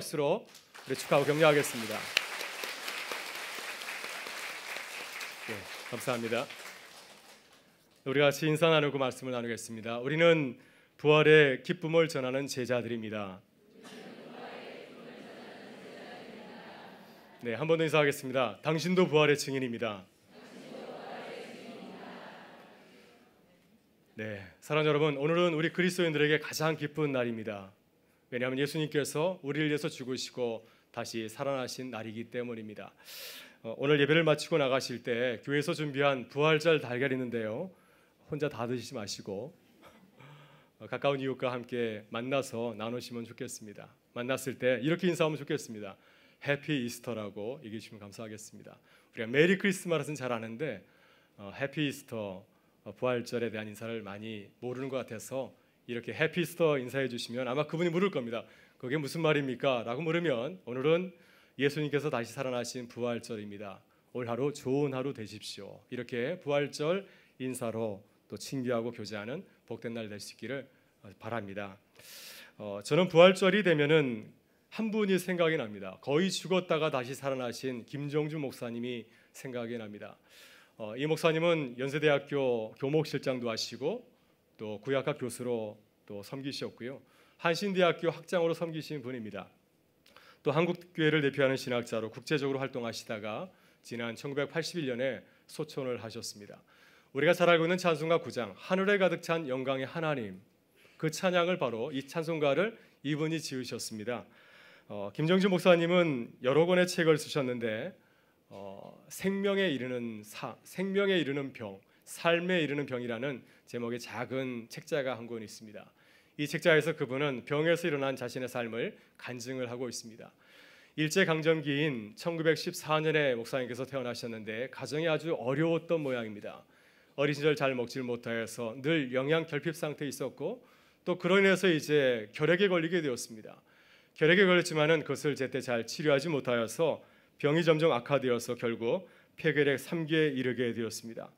박수로 우리 축하하고 격려하겠습니다. 네, 감사합니다. 우리 같이 인사 나누고 말씀을 나누겠습니다. 우리는 부활의 기쁨을 전하는 제자들입니다. 네, 한 번 더 인사하겠습니다. 당신도 부활의 증인입니다. 네, 사랑 여러분, 오늘은 우리 그리스도인들에게 가장 기쁜 날입니다. 왜냐하면 예수님께서 우리를 위해서 죽으시고 다시 살아나신 날이기 때문입니다. 어, 오늘 예배를 마치고 나가실 때 교회에서 준비한 부활절 달걀 있는데요. 혼자 다 드시지 마시고 어, 가까운 이웃과 함께 만나서 나누시면 좋겠습니다. 만났을 때 이렇게 인사하면 좋겠습니다. 해피 이스터라고 얘기해 주시면 감사하겠습니다. 우리가 메리 크리스마스는 잘 아는데 어, 해피 이스터 어, 부활절에 대한 인사를 많이 모르는 것 같아서 이렇게 해피스터 인사해 주시면 아마 그분이 물을 겁니다. 그게 무슨 말입니까? 라고 물으면 오늘은 예수님께서 다시 살아나신 부활절입니다. 올 하루 좋은 하루 되십시오. 이렇게 부활절 인사로 또 친교하고 교제하는 복된 날 될 수 있기를 어, 바랍니다. 어, 저는 부활절이 되면은 한 분이 생각이 납니다. 거의 죽었다가 다시 살아나신 김정주 목사님이 생각이 납니다. 어, 이 목사님은 연세대학교 교목실장도 하시고 또 구약학 교수로 또 섬기셨고요. 한신대학교 학장으로 섬기신 분입니다. 또 한국 교회를 대표하는 신학자로 국제적으로 활동하시다가 지난 1981년에 소천을 하셨습니다. 우리가 잘 알고 있는 찬송가 9장 하늘에 가득 찬 영광의 하나님 그 찬양을 바로 이 찬송가를 이분이 지으셨습니다. 어, 김정주 목사님은 여러 권의 책을 쓰셨는데 어, 생명에 이르는 사, 생명에 이르는 병, 삶에 이르는 병이라는 제목의 작은 책자가 한 권 있습니다. 이 책자에서 그분은 병에서 일어난 자신의 삶을 간증을 하고 있습니다. 일제 강점기인 1914년에 목사님께서 태어나셨는데 가정이 아주 어려웠던 모양입니다. 어린 시절 잘 먹질 못하여서 늘 영양 결핍 상태에 있었고 또 그로 인해서 이제 결핵에 걸리게 되었습니다. 결핵에 걸렸지만은 그것을 제때 잘 치료하지 못하여서 병이 점점 악화되어서 결국 폐결핵 3기에 이르게 되었습니다.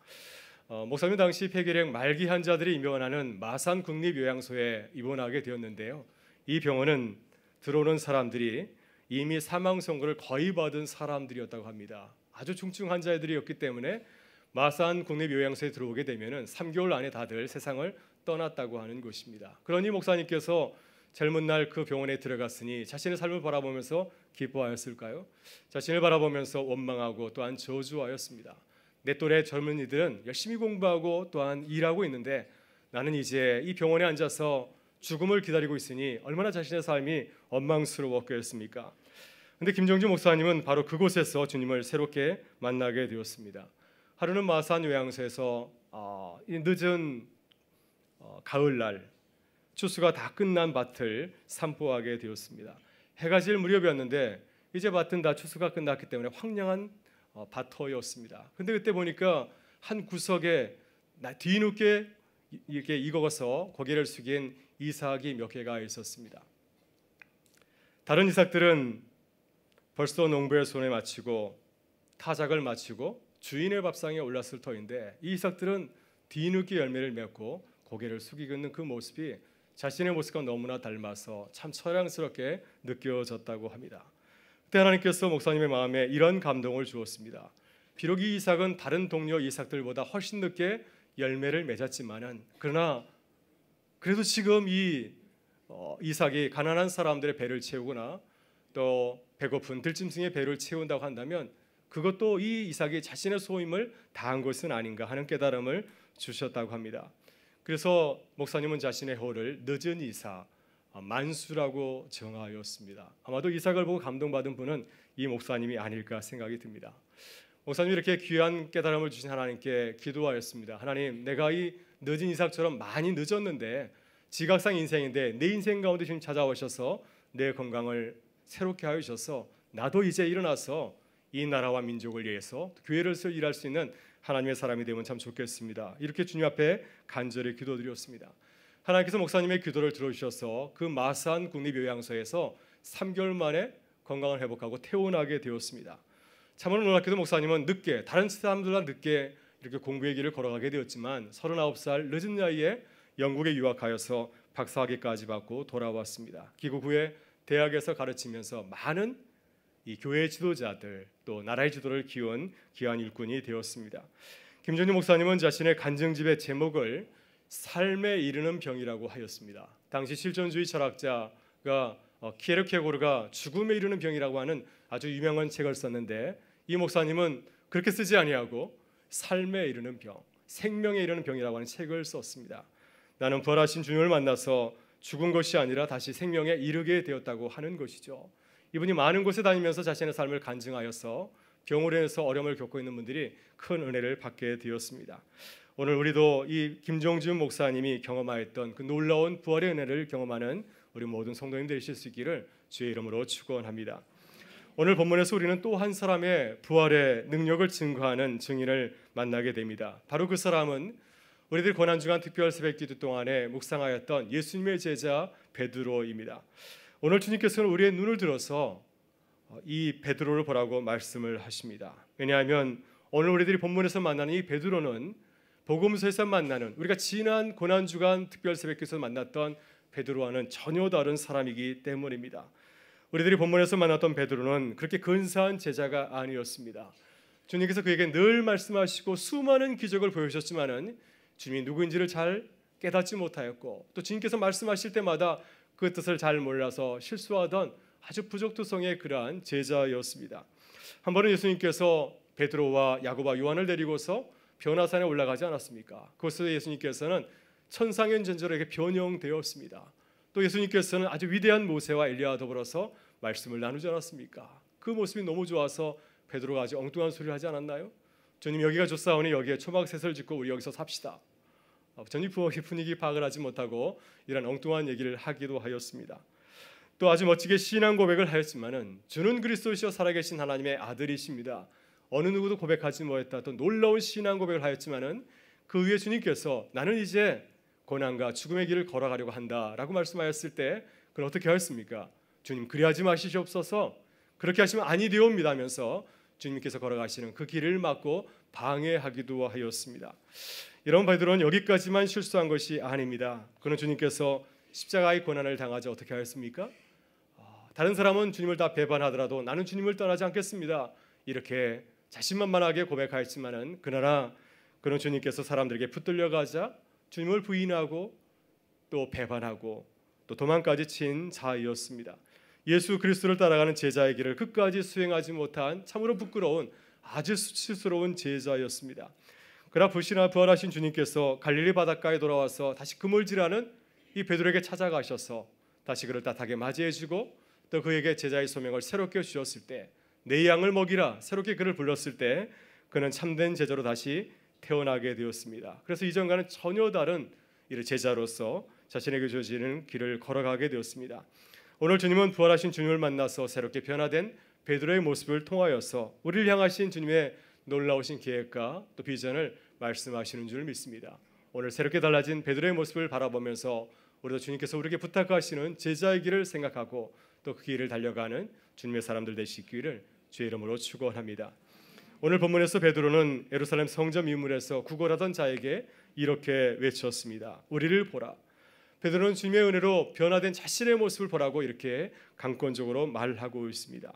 어, 목사님 당시 폐결핵 말기 환자들이 입원하는 마산 국립요양소에 입원하게 되었는데요. 이 병원은 들어오는 사람들이 이미 사망 선고를 거의 받은 사람들이었다고 합니다. 아주 중증 환자들이었기 때문에 마산 국립요양소에 들어오게 되면은 3개월 안에 다들 세상을 떠났다고 하는 것입니다. 그러니 목사님께서 젊은 날 그 병원에 들어갔으니 자신의 삶을 바라보면서 기뻐하였을까요? 자신을 바라보면서 원망하고 또한 저주하였습니다. 내 또래 젊은이들은 열심히 공부하고 또한 일하고 있는데 나는 이제 이 병원에 앉아서 죽음을 기다리고 있으니 얼마나 자신의 삶이 원망스러웠겠습니까? 근데 김정주 목사님은 바로 그곳에서 주님을 새롭게 만나게 되었습니다. 하루는 마산 요양소에서 어, 늦은 어, 가을날 추수가 다 끝난 밭을 산보하게 되었습니다. 해가 질 무렵이었는데 이제 밭은 다 추수가 끝났기 때문에 황량한 어, 밭터였습니다. 근데 그때 보니까 한 구석에 뒤늦게 이렇게 익어서 고개를 숙인 이삭이 몇 개가 있었습니다. 다른 이삭들은 벌써 농부의 손에 마치고 타작을 마치고 주인의 밥상에 올랐을 터인데 이 이삭들은 뒤늦게 열매를 맺고 고개를 숙이고 있는 그 모습이 자신의 모습과 너무나 닮아서 참 처량스럽게 느껴졌다고 합니다. 그때 하나님께서 목사님의 마음에 이런 감동을 주었습니다. 비록 이 이삭은 다른 동료 이삭들보다 훨씬 늦게 열매를 맺었지만은 그러나 그래도 지금 이 어, 이삭이 가난한 사람들의 배를 채우거나 또 배고픈 들짐승의 배를 채운다고 한다면 그것도 이 이삭이 자신의 소임을 다한 것은 아닌가 하는 깨달음을 주셨다고 합니다. 그래서 목사님은 자신의 호를 늦은 이삭 아, 만수라고 정하였습니다. 아마도 이삭을 보고 감동받은 분은 이 목사님이 아닐까 생각이 듭니다. 목사님이 이렇게 귀한 깨달음을 주신 하나님께 기도하였습니다. 하나님, 내가 이 늦은 이삭처럼 많이 늦었는데 지각상 인생인데 내 인생 가운데 지금 찾아오셔서 내 건강을 새롭게 하여 주셔서 나도 이제 일어나서 이 나라와 민족을 위해서 교회를 일할 수 있는 하나님의 사람이 되면 참 좋겠습니다. 이렇게 주님 앞에 간절히 기도드렸습니다. 하나님께서 목사님의 기도를 들어주셔서 그 마산 국립요양소에서 3개월 만에 건강을 회복하고 퇴원하게 되었습니다. 참으로 놀랍게도 목사님은 늦게 다른 사람들보다 늦게 이렇게 공부의 길을 걸어가게 되었지만 39살 늦은 나이에 영국에 유학하여서 박사학위까지 받고 돌아왔습니다. 귀국 후에 대학에서 가르치면서 많은 이 교회 지도자들 또 나라의 지도를 키운 귀한 일꾼이 되었습니다. 김준희 목사님은 자신의 간증집의 제목을 삶에 이르는 병이라고 하였습니다. 당시 실존주의 철학자가 어, 키에르케고르가 죽음에 이르는 병이라고 하는 아주 유명한 책을 썼는데 이 목사님은 그렇게 쓰지 아니하고 삶에 이르는 병, 생명에 이르는 병이라고 하는 책을 썼습니다. 나는 부활하신 주님을 만나서 죽은 것이 아니라 다시 생명에 이르게 되었다고 하는 것이죠. 이분이 많은 곳에 다니면서 자신의 삶을 간증하여서 병으로 인해서 어려움을 겪고 있는 분들이 큰 은혜를 받게 되었습니다. 오늘 우리도 이 김종준 목사님이 경험하였던 그 놀라운 부활의 은혜를 경험하는 우리 모든 성도님들 되실 수 있기를 주의 이름으로 축원합니다. 오늘 본문에서 우리는 또 한 사람의 부활의 능력을 증거하는 증인을 만나게 됩니다. 바로 그 사람은 우리들 고난 주간 특별 새벽 기도 동안에 묵상하였던 예수님의 제자 베드로입니다. 오늘 주님께서는 우리의 눈을 들어서 어, 이 베드로를 보라고 말씀을 하십니다. 왜냐하면 오늘 우리들이 본문에서 만나는 이 베드로는 복음서에서 만나는 우리가 지난 고난 주간 특별 새벽에서 만났던 베드로와는 전혀 다른 사람이기 때문입니다. 우리들이 본문에서 만났던 베드로는 그렇게 근사한 제자가 아니었습니다. 주님께서 그에게 늘 말씀하시고 수많은 기적을 보여주셨지만은 주님이 누구인지를 잘 깨닫지 못하였고 또 주님께서 말씀하실 때마다 그 뜻을 잘 몰라서 실수하던 아주 부족투성의 그러한 제자였습니다. 한 번은 예수님께서 베드로와 야고보와 요한을 데리고서 변화산에 올라가지 않았습니까? 그곳에서 예수님께서는 천상현 전절에게 변형되었습니다. 또 예수님께서는 아주 위대한 모세와 엘리야와 더불어서 말씀을 나누지 않았습니까? 그 모습이 너무 좋아서 베드로가 아주 엉뚱한 소리를 하지 않았나요? 주님 여기가 좋사오니 여기에 초막셋을 짓고 우리 여기서 삽시다. 전입 분위기 파악을 하지 못하고 이런 엉뚱한 얘기를 하기도 하였습니다. 또 아주 멋지게 신앙 고백을 하였지만은 주는 그리스도시여 살아계신 하나님의 아들이십니다. 어느 누구도 고백하지 못했다. 또 놀라운 신앙 고백을 하였지만은 그 위에 주님께서 나는 이제 고난과 죽음의 길을 걸어가려고 한다라고 말씀하였을 때 그걸 어떻게 하였습니까? 주님 그리하지 마시옵소서 그렇게 하시면 아니 되옵니다 하면서 주님께서 걸어가시는 그 길을 막고 방해하기도 하였습니다. 이런 바들은 여기까지만 실수한 것이 아닙니다. 그는 주님께서 십자가의 고난을 당하지 어떻게 하였습니까? 아, 다른 사람은 주님을 다 배반하더라도 나는 주님을 떠나지 않겠습니다. 이렇게 자신만만하게 고백하였지만은 그러나 그는 주님께서 사람들에게 붙들려 가자 주님을 부인하고 또 배반하고 또 도망까지 친 자이었습니다. 예수 그리스도를 따라가는 제자의 길을 끝까지 수행하지 못한 참으로 부끄러운 아주 수치스러운 제자였습니다. 그러나 불신하 부활하신 주님께서 갈릴리 바닷가에 돌아와서 다시 그물질하는 이 베드로에게 찾아가셔서 다시 그를 따뜻하게 맞이해주고 또 그에게 제자의 소명을 새롭게 주셨을 때 내 양을 먹이라 새롭게 그를 불렀을 때 그는 참된 제자로 다시 태어나게 되었습니다. 그래서 이전과는 전혀 다른 이를 제자로서 자신에게 주어지는 길을 걸어가게 되었습니다. 오늘 주님은 부활하신 주님을 만나서 새롭게 변화된 베드로의 모습을 통하여서 우리를 향하신 주님의 놀라우신 계획과 또 비전을 말씀하시는 줄 믿습니다. 오늘 새롭게 달라진 베드로의 모습을 바라보면서 우리도 주님께서 우리에게 부탁하시는 제자의 길을 생각하고 또 그 길을 달려가는 주님의 사람들 되시기를 주의 이름으로 축원합니다. 오늘 본문에서 베드로는 예루살렘 성전 미문에서 구걸하던 자에게 이렇게 외쳤습니다. 우리를 보라. 베드로는 주님의 은혜로 변화된 자신의 모습을 보라고 이렇게 강권적으로 말하고 있습니다.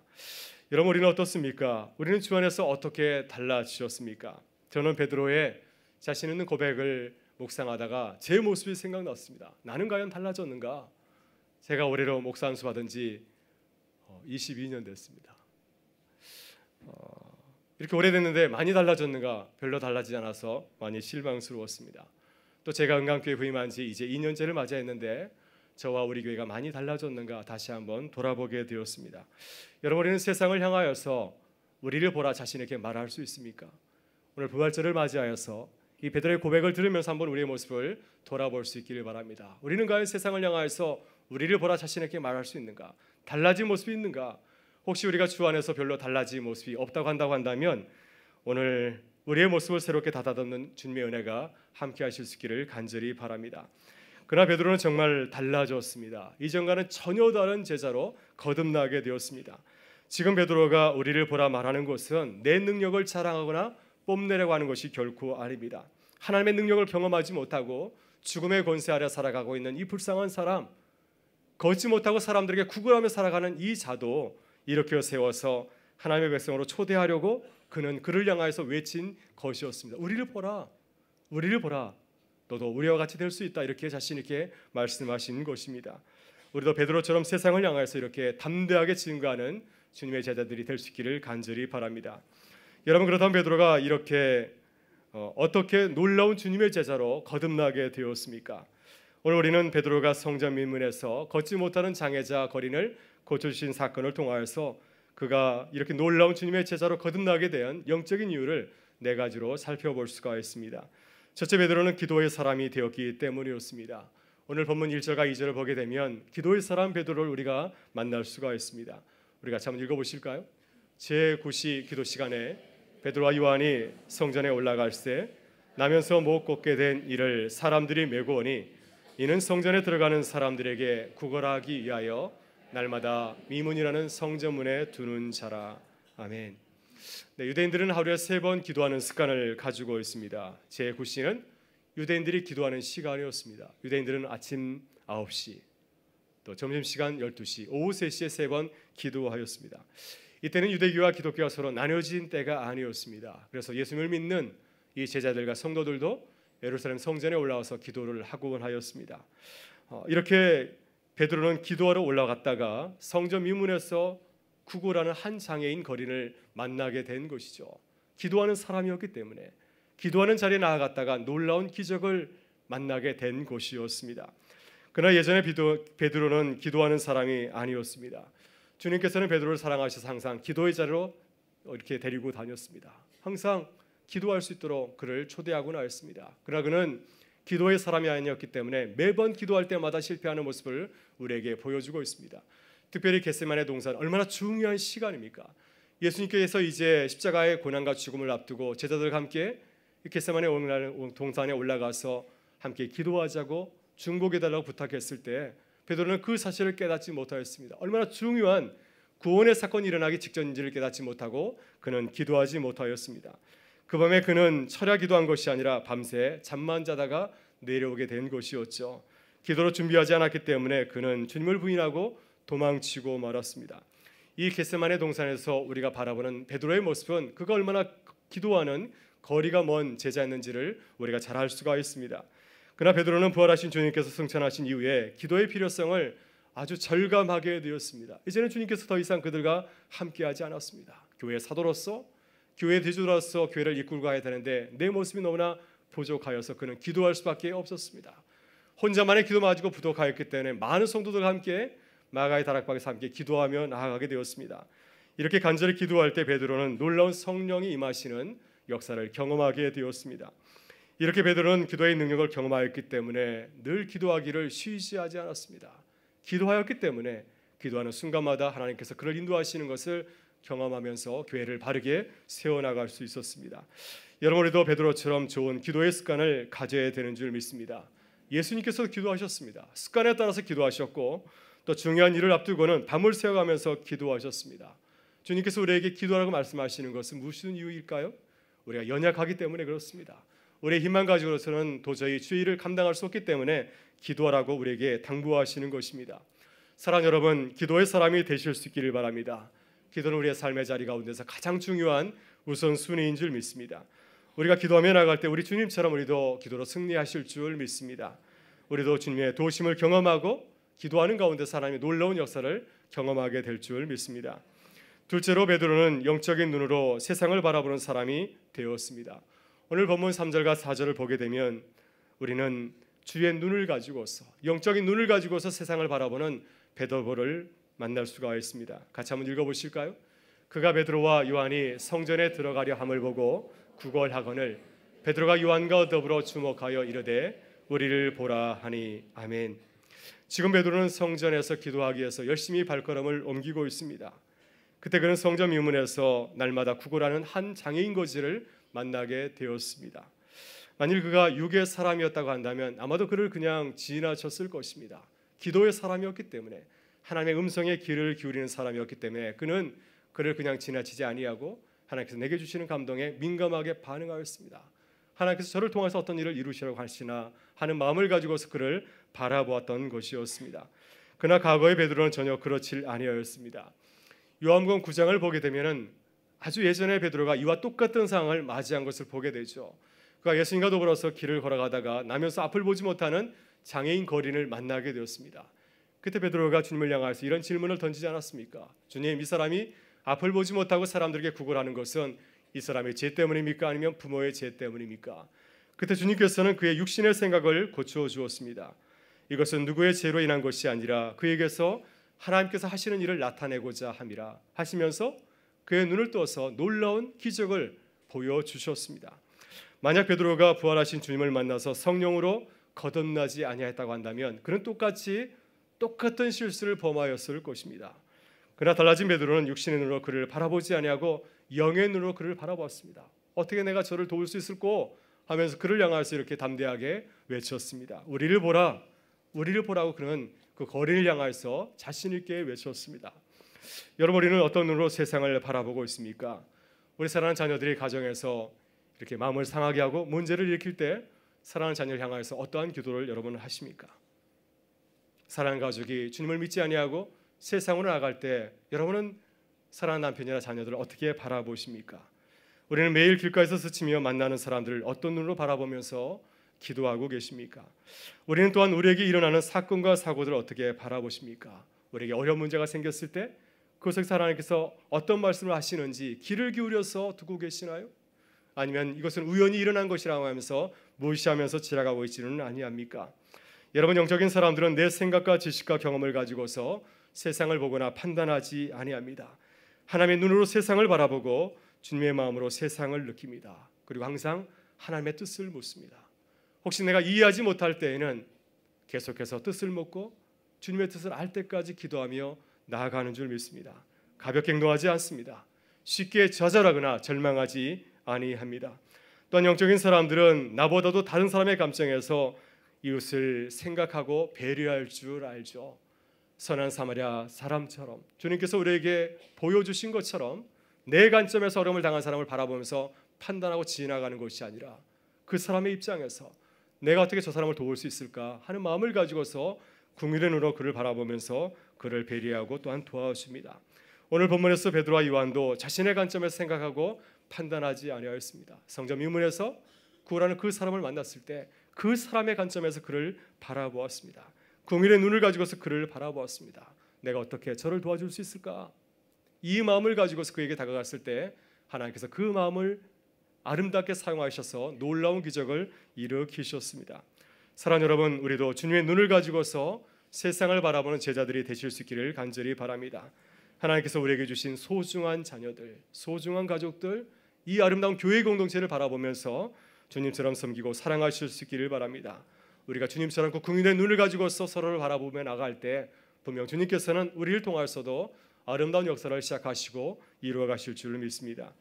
여러분 우리는 어떻습니까? 우리는 주 안에서 어떻게 달라지셨습니까? 저는 베드로의 자신 있는 고백을 묵상하다가 제 모습이 생각났습니다. 나는 과연 달라졌는가? 제가 올해로 목사 안수 받은 지 22년 어, 됐습니다. 어, 이렇게 오래됐는데 많이 달라졌는가? 별로 달라지지 않아서 많이 실망스러웠습니다. 또 제가 은강교회 부임한 지 이제 2년째를 맞이했는데 저와 우리 교회가 많이 달라졌는가 다시 한번 돌아보게 되었습니다. 여러분 우리는 세상을 향하여서 우리를 보라 자신에게 말할 수 있습니까? 오늘 부활절을 맞이하여서 이 베드로의 고백을 들으면서 한번 우리의 모습을 돌아볼 수 있기를 바랍니다. 우리는 과연 세상을 향하여서 우리를 보라 자신에게 말할 수 있는가? 달라진 모습이 있는가? 혹시 우리가 주 안에서 별로 달라진 모습이 없다고 한다고 한다면 오늘 우리의 모습을 새롭게 다다듬는 주님의 은혜가 함께 하실 수 있기를 간절히 바랍니다. 그러나 베드로는 정말 달라졌습니다. 이전과는 전혀 다른 제자로 거듭나게 되었습니다. 지금 베드로가 우리를 보라 말하는 것은 내 능력을 자랑하거나 뽐내려고 하는 것이 결코 아닙니다. 하나님의 능력을 경험하지 못하고 죽음의 권세 아래 살아가고 있는 이 불쌍한 사람 걷지 못하고 사람들에게 구걸하며 살아가는 이 자도 이렇게 세워서 하나님의 백성으로 초대하려고 그는 그를 향하여서 외친 것이었습니다. 우리를 보라, 우리를 보라. 너도 우리와 같이 될 수 있다. 이렇게 자신 있게 말씀하신 것입니다. 우리도 베드로처럼 세상을 향하여서 이렇게 담대하게 증거하는 주님의 제자들이 될 수 있기를 간절히 바랍니다. 여러분 그렇다면 베드로가 이렇게 어, 떻게 놀라운 주님의 제자로 거듭나게 되었습니까? 오늘 우리는 베드로가 성전 민문에서 걷지 못하는 장애자 거린을 고쳐주신 사건을 통하여서 그가 이렇게 놀라운 주님의 제자로 거듭나게 된 영적인 이유를 네 가지로 살펴볼 수가 있습니다. 첫째 베드로는 기도의 사람이 되었기 때문이었습니다. 오늘 본문 1절과 2절을 보게 되면 기도의 사람 베드로를 우리가 만날 수가 있습니다. 우리가 한번 읽어 보실까요? 제9시 기도 시간에 베드로와 요한이 성전에 올라갈새 나면서 못 걷게 된 이를 사람들이 메고 오니 이는 성전에 들어가는 사람들에게 구걸하기 위하여 날마다 미문이라는 성전문에 두는 자라. 아멘. 네, 유대인들은 하루에 세 번 기도하는 습관을 가지고 있습니다. 제 9시는 유대인들이 기도하는 시간이었습니다. 유대인들은 아침 9시, 또 점심시간 12시, 오후 3시에 세 번 기도하였습니다. 이때는 유대교와 기독교가 서로 나뉘어진 때가 아니었습니다. 그래서 예수님을 믿는 이 제자들과 성도들도 예루살렘 성전에 올라와서 기도를 하곤 하였습니다. 어, 이렇게 베드로는 기도하러 올라갔다가 성전 미문에서 구고라는 한 장애인 거린을 만나게 된 것이죠. 기도하는 사람이었기 때문에 기도하는 자리에 나아갔다가 놀라운 기적을 만나게 된 것이었습니다. 그러나 예전에 베드로는 기도하는 사람이 아니었습니다. 주님께서는 베드로를 사랑하셔서 항상 기도의 자리로 이렇게 데리고 다녔습니다. 항상 기도할 수 있도록 그를 초대하고 나였습니다. 그러나 그는 기도의 사람이 아니었기 때문에 매번 기도할 때마다 실패하는 모습을 우리에게 보여주고 있습니다. 특별히 겟세만의 동산 얼마나 중요한 시간입니까? 예수님께서 이제 십자가의 고난과 죽음을 앞두고 제자들과 함께 겟세만의 동산에 올라가서 함께 기도하자고 중보해 달라고 부탁했을 때 베드로는 그 사실을 깨닫지 못하였습니다. 얼마나 중요한 구원의 사건이 일어나기 직전인지를 깨닫지 못하고 그는 기도하지 못하였습니다. 그 밤에 그는 철야 기도한 것이 아니라 밤새 잠만 자다가 내려오게 된 것이었죠. 기도로 준비하지 않았기 때문에 그는 주님을 부인하고 도망치고 말았습니다. 이 겟세만의 동산에서 우리가 바라보는 베드로의 모습은 그가 얼마나 기도하는 거리가 먼 제자였는지를 우리가 잘 알 수가 있습니다. 그러나 베드로는 부활하신 주님께서 승천하신 이후에 기도의 필요성을 아주 절감하게 되었습니다. 이제는 주님께서 더 이상 그들과 함께하지 않았습니다. 교회 사도로서 교회 대주로서 교회를 이끌고 가야 되는데 내 모습이 너무나 부족하여서 그는 기도할 수밖에 없었습니다. 혼자만의 기도만 가지고 부족하였기 때문에 많은 성도들과 함께 마가의 다락방에서 함께 기도하며 나아가게 되었습니다. 이렇게 간절히 기도할 때 베드로는 놀라운 성령이 임하시는 역사를 경험하게 되었습니다. 이렇게 베드로는 기도의 능력을 경험하였기 때문에 늘 기도하기를 쉬지 하지 않았습니다. 기도하였기 때문에 기도하는 순간마다 하나님께서 그를 인도하시는 것을 경험하면서 교회를 바르게 세워나갈 수 있었습니다. 여러분도 베드로처럼 좋은 기도의 습관을 가져야 되는 줄 믿습니다. 예수님께서 기도하셨습니다. 습관에 따라서 기도하셨고 또 중요한 일을 앞두고는 밤을 새워가면서 기도하셨습니다. 주님께서 우리에게 기도하라고 말씀하시는 것은 무슨 이유일까요? 우리가 연약하기 때문에 그렇습니다. 우리의 힘만 가지고서는 도저히 주의를 감당할 수 없기 때문에 기도하라고 우리에게 당부하시는 것입니다. 사랑 여러분, 기도의 사람이 되실 수 있기를 바랍니다. 기도는 우리의 삶의 자리 가운데서 가장 중요한 우선순위인 줄 믿습니다. 우리가 기도하며 나갈 때 우리 주님처럼 우리도 기도로 승리하실 줄 믿습니다. 우리도 주님의 도심을 경험하고 기도하는 가운데 사람이 놀라운 역사를 경험하게 될 줄 믿습니다. 둘째로 베드로는 영적인 눈으로 세상을 바라보는 사람이 되었습니다. 오늘 본문 3절과 4절을 보게 되면 우리는 주의 눈을 가지고서 영적인 눈을 가지고서 세상을 바라보는 베드로를 만날 수가 있습니다. 같이 한번 읽어 보실까요? 그가 베드로와 요한이 성전에 들어가려 함을 보고 구걸하거늘 베드로가 요한과 더불어 주목하여 이르되 우리를 보라 하니 아멘. 지금 베드로는 성전에서 기도하기 위해서 열심히 발걸음을 옮기고 있습니다. 그때 그는 성전 유문에서 날마다 구걸하는 한 장애인 거지를 만나게 되었습니다. 만일 그가 육의 사람이었다고 한다면 아마도 그를 그냥 지나쳤을 것입니다. 기도의 사람이었기 때문에 하나님의 음성에 귀를 기울이는 사람이었기 때문에 그는 그를 그냥 지나치지 아니하고 하나님께서 내게 주시는 감동에 민감하게 반응하였습니다. 하나님께서 저를 통해서 어떤 일을 이루시라고 하시나 하는 마음을 가지고서 그를 바라보았던 것이었습니다. 그러나 과거의 베드로는 전혀 그렇질 아니었습니다. 요한복음 9장을 보게 되면은 아주 예전에 베드로가 이와 똑같은 상황을 맞이한 것을 보게 되죠. 그가 예수님과 더불어서 길을 걸어가다가 나면서 앞을 보지 못하는 장애인 거린을 만나게 되었습니다. 그때 베드로가 주님을 향하여서 이런 질문을 던지지 않았습니까? 주님, 이 사람이 앞을 보지 못하고 사람들에게 구걸하는 것은 이 사람의 죄 때문입니까? 아니면 부모의 죄 때문입니까? 그때 주님께서는 그의 육신의 생각을 고쳐 주었습니다. 이것은 누구의 죄로 인한 것이 아니라 그에게서 하나님께서 하시는 일을 나타내고자 함이라 하시면서 그의 눈을 떠서 놀라운 기적을 보여 주셨습니다. 만약 베드로가 부활하신 주님을 만나서 성령으로 거듭나지 아니하였다고 한다면 그는 똑같이 똑같은 실수를 범하였을 것입니다. 그러나 달라진 베드로는 육신의 눈으로 그를 바라보지 아니하고 영의 눈으로 그를 바라보았습니다. 어떻게 내가 저를 도울 수 있을꼬 하면서 그를 향하여서 이렇게 담대하게 외쳤습니다. 우리를 보라, 우리를 보라고 그는 그 거리를 향하여서 자신 있게 외쳤습니다. 여러분 우리는 어떤 눈으로 세상을 바라보고 있습니까? 우리 사랑하는 자녀들이 가정에서 이렇게 마음을 상하게 하고 문제를 일으킬 때 사랑하는 자녀를 향하여서 어떠한 기도를 여러분은 하십니까? 사랑하는 가족이 주님을 믿지 아니하고 세상으로 나갈 때 여러분은 사랑하는 남편이나 자녀들을 어떻게 바라보십니까? 우리는 매일 길가에서 스치며 만나는 사람들을 어떤 눈으로 바라보면서 기도하고 계십니까? 우리는 또한 우리에게 일어나는 사건과 사고들을 어떻게 바라보십니까? 우리에게 어려운 문제가 생겼을 때 그것을 하나님께서 어떤 말씀을 하시는지 귀를 기울여서 두고 계시나요? 아니면 이것은 우연히 일어난 것이라고 하면서 무시하면서 지나가고 있지는 아니합니까? 여러분 영적인 사람들은 내 생각과 지식과 경험을 가지고서 세상을 보거나 판단하지 아니합니다. 하나님의 눈으로 세상을 바라보고 주님의 마음으로 세상을 느낍니다. 그리고 항상 하나님의 뜻을 묻습니다. 혹시 내가 이해하지 못할 때에는 계속해서 뜻을 묻고 주님의 뜻을 알 때까지 기도하며 나아가는 줄 믿습니다. 가볍게 행동하지 않습니다. 쉽게 좌절하거나 절망하지 아니합니다. 또한 영적인 사람들은 나보다도 다른 사람의 감정에서 이웃을 생각하고 배려할 줄 알죠. 선한 사마리아 사람처럼 주님께서 우리에게 보여주신 것처럼 내 관점에서 어려움을 당한 사람을 바라보면서 판단하고 지나가는 것이 아니라 그 사람의 입장에서 내가 어떻게 저 사람을 도울 수 있을까 하는 마음을 가지고서 국민의 눈으로 그를 바라보면서 그를 배려하고 또한 도와줍니다. 오늘 본문에서 베드로와 요한도 자신의 관점에서 생각하고 판단하지 아니하였습니다. 성전 미문에서 구원하는 그 사람을 만났을 때 그 사람의 관점에서 그를 바라보았습니다. 국민의 눈을 가지고서 그를 바라보았습니다. 내가 어떻게 저를 도와줄 수 있을까? 이 마음을 가지고서 그에게 다가갔을 때 하나님께서 그 마음을 아름답게 사용하셔서 놀라운 기적을 일으키셨습니다. 사랑 여러분, 우리도 주님의 눈을 가지고서 세상을 바라보는 제자들이 되실 수 있기를 간절히 바랍니다. 하나님께서 우리에게 주신 소중한 자녀들, 소중한 가족들, 이 아름다운 교회 공동체를 바라보면서 주님처럼 섬기고 사랑하실 수 있기를 바랍니다. 우리가 주님처럼 그 국민의 눈을 가지고서 서로를 바라보며 나갈 때 분명 주님께서는 우리를 통하서도 아름다운 역사를 시작하시고 이루어 가실 줄 믿습니다.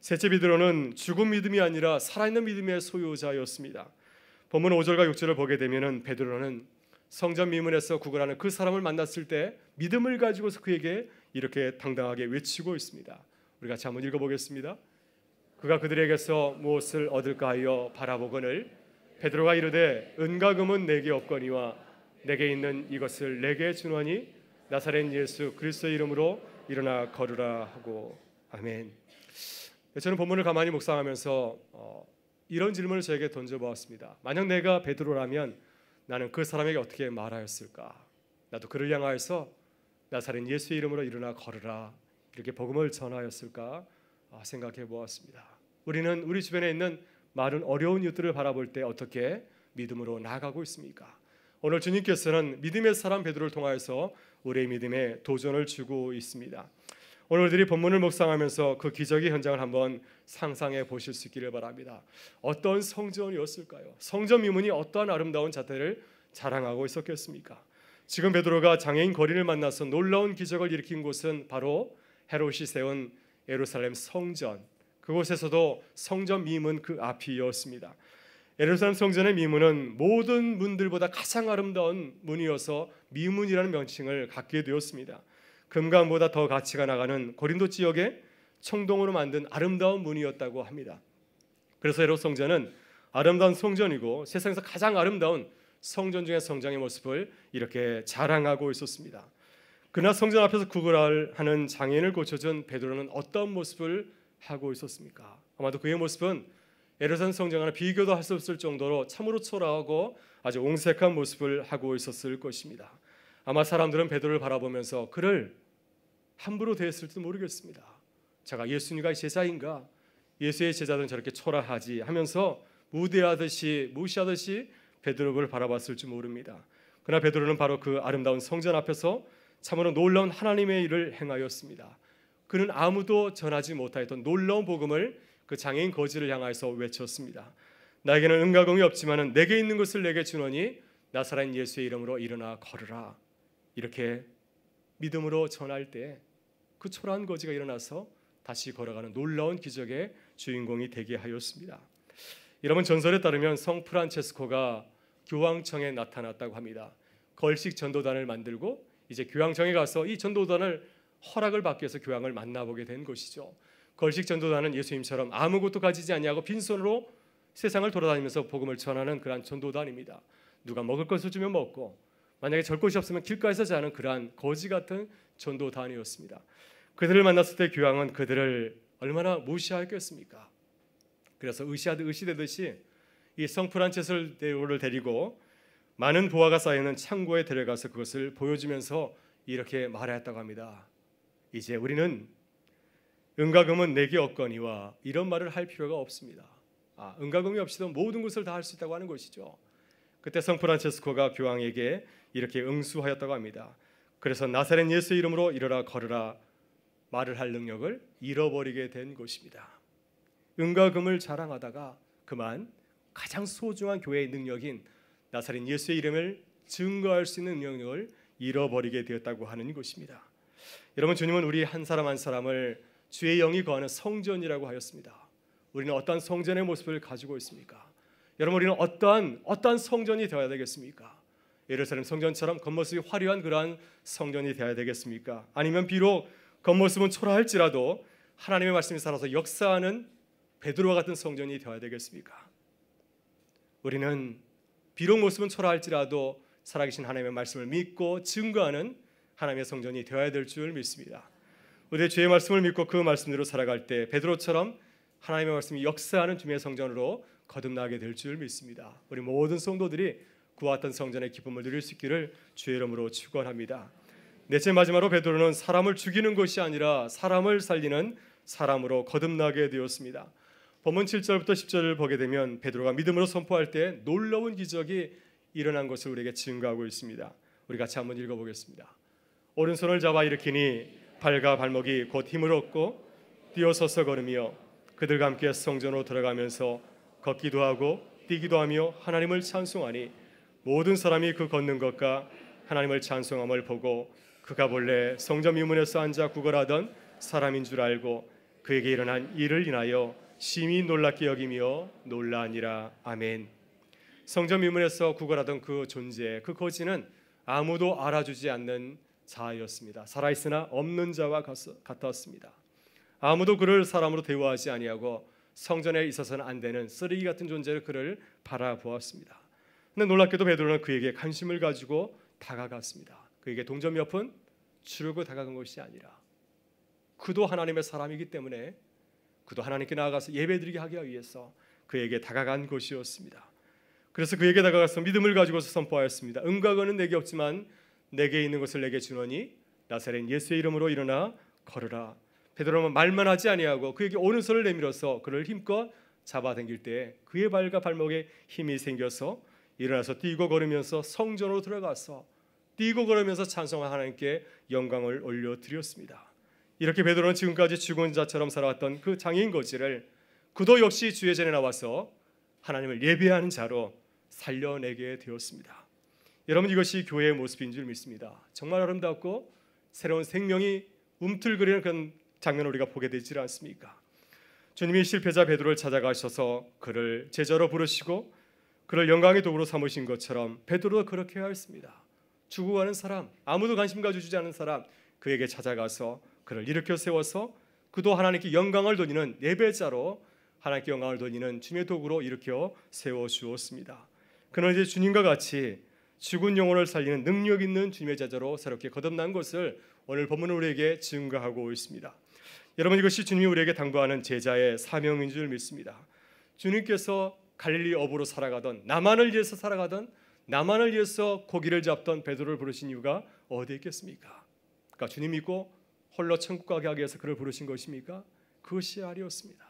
셋째 베드로는 죽은 믿음이 아니라 살아있는 믿음의 소유자였습니다. 본문 5절과 6절을 보게 되면은 베드로는 성전 미문에서 구걸하는 그 사람을 만났을 때 믿음을 가지고서 그에게 이렇게 당당하게 외치고 있습니다. 우리 같이 한번 읽어보겠습니다. 그가 그들에게서 무엇을 얻을까 하여 바라보거늘 베드로가 이르되 은과 금은 내게 없거니와 내게 있는 이것을 내게 주노니 나사렛 예수 그리스도의 이름으로 일어나 걸으라 하고 아멘. 저는 본문을 가만히 묵상하면서 어, 이런 질문을 저에게 던져보았습니다. 만약 내가 베드로라면 나는 그 사람에게 어떻게 말하였을까? 나도 그를 향하여서 나사렛 예수의 이름으로 일어나 걸으라 이렇게 복음을 전하였을까 아, 생각해 보았습니다. 우리는 우리 주변에 있는 많은 어려운 이들을 바라볼 때 어떻게 믿음으로 나아가고 있습니까? 오늘 주님께서는 믿음의 사람 베드로를 통하여서 우리의 믿음에 도전을 주고 있습니다. 오늘 우리들이 본문을 묵상하면서 그 기적의 현장을 한번 상상해 보실 수 있기를 바랍니다. 어떤 성전이었을까요? 성전 미문이 어떠한 아름다운 자태를 자랑하고 있었겠습니까? 지금 베드로가 장애인 거린을 만나서 놀라운 기적을 일으킨 곳은 바로 헤롯이 세운 예루살렘 성전 그곳에서도 성전 미문 그 앞이었습니다. 예루살렘 성전의 미문은 모든 문들보다 가장 아름다운 문이어서 미문이라는 명칭을 갖게 되었습니다. 금강보다 더 가치가 나가는 고린도 지역의 청동으로 만든 아름다운 문이었다고 합니다. 그래서 예루 성전은 아름다운 성전이고 세상에서 가장 아름다운 성전 중의 성장의 모습을 이렇게 자랑하고 있었습니다. 그러나 성전 앞에서 구걸하는 장애인을 고쳐준 베드로는 어떤 모습을 하고 있었습니까? 아마도 그의 모습은 에르산 성전과는 비교도 할 수 없을 정도로 참으로 초라하고 아주 옹색한 모습을 하고 있었을 것입니다. 아마 사람들은 베드로를 바라보면서 그를 함부로 대했을지도 모르겠습니다. 제가 예수님과 제자인가? 예수의 제자들은 저렇게 초라하지 하면서 무대하듯이 무시하듯이 베드로를 바라봤을지 모릅니다. 그러나 베드로는 바로 그 아름다운 성전 앞에서 참으로 놀라운 하나님의 일을 행하였습니다. 그는 아무도 전하지 못하였던 놀라운 복음을 그 장애인 거지를 향하여서 외쳤습니다. 나에게는 은가공이 없지만은 내게 있는 것을 내게 주노니 나사렛 예수의 이름으로 일어나 걸으라. 이렇게 믿음으로 전할 때 그 초라한 거지가 일어나서 다시 걸어가는 놀라운 기적의 주인공이 되게 하였습니다. 여러분 전설에 따르면 성 프란체스코가 교황청에 나타났다고 합니다. 걸식 전도단을 만들고 이제 교황청에 가서 이 전도단을 허락을 받기 위해서 교황을 만나보게 된 것이죠. 걸식 전도단은 예수님처럼 아무것도 가지지 않냐고 빈손으로 세상을 돌아다니면서 복음을 전하는 그러한 전도단입니다. 누가 먹을 것을 주면 먹고 만약에 절 곳이 없으면 길가에서 자는 그러한 거지 같은 전도단이었습니다. 그들을 만났을 때 교황은 그들을 얼마나 무시하겠습니까? 그래서 의시하듯 의시되듯이 이 성프란체스를 데리고 많은 보화가 쌓이는 창고에 데려가서 그것을 보여주면서 이렇게 말하였다고 합니다. 이제 우리는 은과 금은 내게 없거니와 이런 말을 할 필요가 없습니다. 아, 은과 금이 없이도 모든 것을 다 할 수 있다고 하는 것이죠. 그때 성 프란체스코가 교황에게 이렇게 응수하였다고 합니다. 그래서 나사렛 예수 이름으로 일어라 걸으라 말을 할 능력을 잃어버리게 된 것입니다. 은과 금을 자랑하다가 그만 가장 소중한 교회의 능력인 나사렛 예수의 이름을 증거할 수 있는 능력을 잃어버리게 되었다고 하는 것입니다. 여러분 주님은 우리 한 사람 한 사람을 주의 영이 거하는 성전이라고 하였습니다. 우리는 어떠한 성전의 모습을 가지고 있습니까? 여러분 우리는 어떠한 어떠한 성전이 되어야 되겠습니까? 예루살렘 성전처럼 겉모습이 화려한 그러한 성전이 되어야 되겠습니까? 아니면 비록 겉모습은 초라할지라도 하나님의 말씀이 살아서 역사하는 베드로와 같은 성전이 되어야 되겠습니까? 우리는 비록 모습은 초라할지라도 살아계신 하나님의 말씀을 믿고 증거하는 하나님의 성전이 되어야 될 줄 믿습니다. 우리의 주의 말씀을 믿고 그 말씀대로 살아갈 때 베드로처럼 하나님의 말씀이 역사하는 주의 성전으로 거듭나게 될 줄 믿습니다. 우리 모든 성도들이 구왔던 성전의 기쁨을 누릴 수 있기를 주의 이름으로 축원합니다. 넷째 마지막으로 베드로는 사람을 죽이는 것이 아니라 사람을 살리는 사람으로 거듭나게 되었습니다. 본문 7절부터 10절을 보게 되면 베드로가 믿음으로 선포할 때 놀라운 기적이 일어난 것을 우리에게 증거하고 있습니다. 우리 같이 한번 읽어보겠습니다. 오른손을 잡아 일으키니 발과 발목이 곧 힘을 얻고 뛰어서서 걸으며 그들과 함께 성전으로 들어가면서 걷기도 하고 뛰기도 하며 하나님을 찬송하니 모든 사람이 그 걷는 것과 하나님을 찬송함을 보고 그가 본래 성전 미문에서 앉아 구걸하던 사람인 줄 알고 그에게 일어난 일을 인하여 심히 놀랍게 여기며 놀라니라 아멘. 성전 미문에서 구걸하던 그 존재, 그 거지는 아무도 알아주지 않는 자였습니다. 살아있으나 없는 자와 같았습니다. 아무도 그를 사람으로 대우하지 아니하고 성전에 있어서는 안 되는 쓰레기 같은 존재로 그를 바라보았습니다. 근데 놀랍게도 베드로는 그에게 관심을 가지고 다가갔습니다. 그에게 동점 옆은 추르고 다가간 것이 아니라 그도 하나님의 사람이기 때문에 그도 하나님께 나아가서 예배드리게 하기 위해서 그에게 다가간 것이었습니다. 그래서 그에게 다가가서 믿음을 가지고서 선포하였습니다. 은과 거는 내게 없지만 내게 있는 것을 내게 주노니 나사렛 예수의 이름으로 일어나 걸으라. 베드로는 말만 하지 아니하고 그에게 오른손을 내밀어서 그를 힘껏 잡아당길 때 그의 발과 발목에 힘이 생겨서 일어나서 뛰고 걸으면서 성전으로 들어가서 뛰고 걸으면서 찬송한 하나님께 영광을 올려 드렸습니다. 이렇게 베드로는 지금까지 죽은 자처럼 살아왔던 그 장애인 거지를 그도 역시 주의 전에 나와서 하나님을 예배하는 자로 살려내게 되었습니다. 여러분 이것이 교회의 모습인 줄 믿습니다. 정말 아름답고 새로운 생명이 움틀거리는 그런 장면을 우리가 보게 되지 않습니까? 주님이 실패자 베드로를 찾아가셔서 그를 제자로 부르시고 그를 영광의 도구로 삼으신 것처럼 베드로도 그렇게 하였습니다. 죽어가는 사람, 아무도 관심 가져주지 않은 사람 그에게 찾아가서 그를 일으켜 세워서 그도 하나님께 영광을 돌리는 예배자로 하나님께 영광을 돌리는 주님의 도구로 일으켜 세워 주었습니다. 그는 이제 주님과 같이 죽은 영혼을 살리는 능력 있는 주님의 제자로 새롭게 거듭난 것을 오늘 본문은 우리에게 증거하고 있습니다. 여러분 이것이 주님이 우리에게 당부하는 제자의 사명인 줄 믿습니다. 주님께서 갈릴리 어부로 살아가던 나만을 위해서 살아가던 나만을 위해서 고기를 잡던 베드로를 부르신 이유가 어디에 있겠습니까? 그러니까 주님 믿고 홀로 천국 가게 하기 위해서 그를 부르신 것입니까? 그것이 아니었습니다.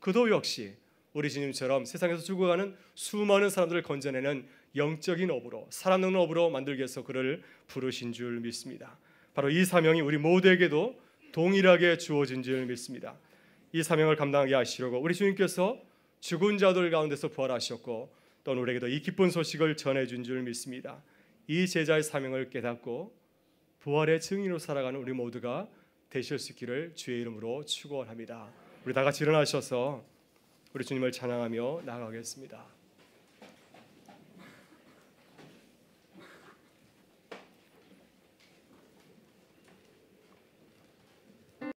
그도 역시 우리 주님처럼 세상에서 죽어가는 수많은 사람들을 건져내는 영적인 업으로 살아남는 업으로 만들기 위해서 그를 부르신 줄 믿습니다. 바로 이 사명이 우리 모두에게도 동일하게 주어진 줄 믿습니다. 이 사명을 감당하게 하시려고 우리 주님께서 죽은 자들 가운데서 부활하셨고 또 우리에게도 이 기쁜 소식을 전해준 줄 믿습니다. 이 제자의 사명을 깨닫고 부활의 증인으로 살아가는 우리 모두가 되실 수 있기를 주의 이름으로 축원합니다. 우리 다 같이 일어나셔서 우리 주님을 찬양하며 나아가겠습니다.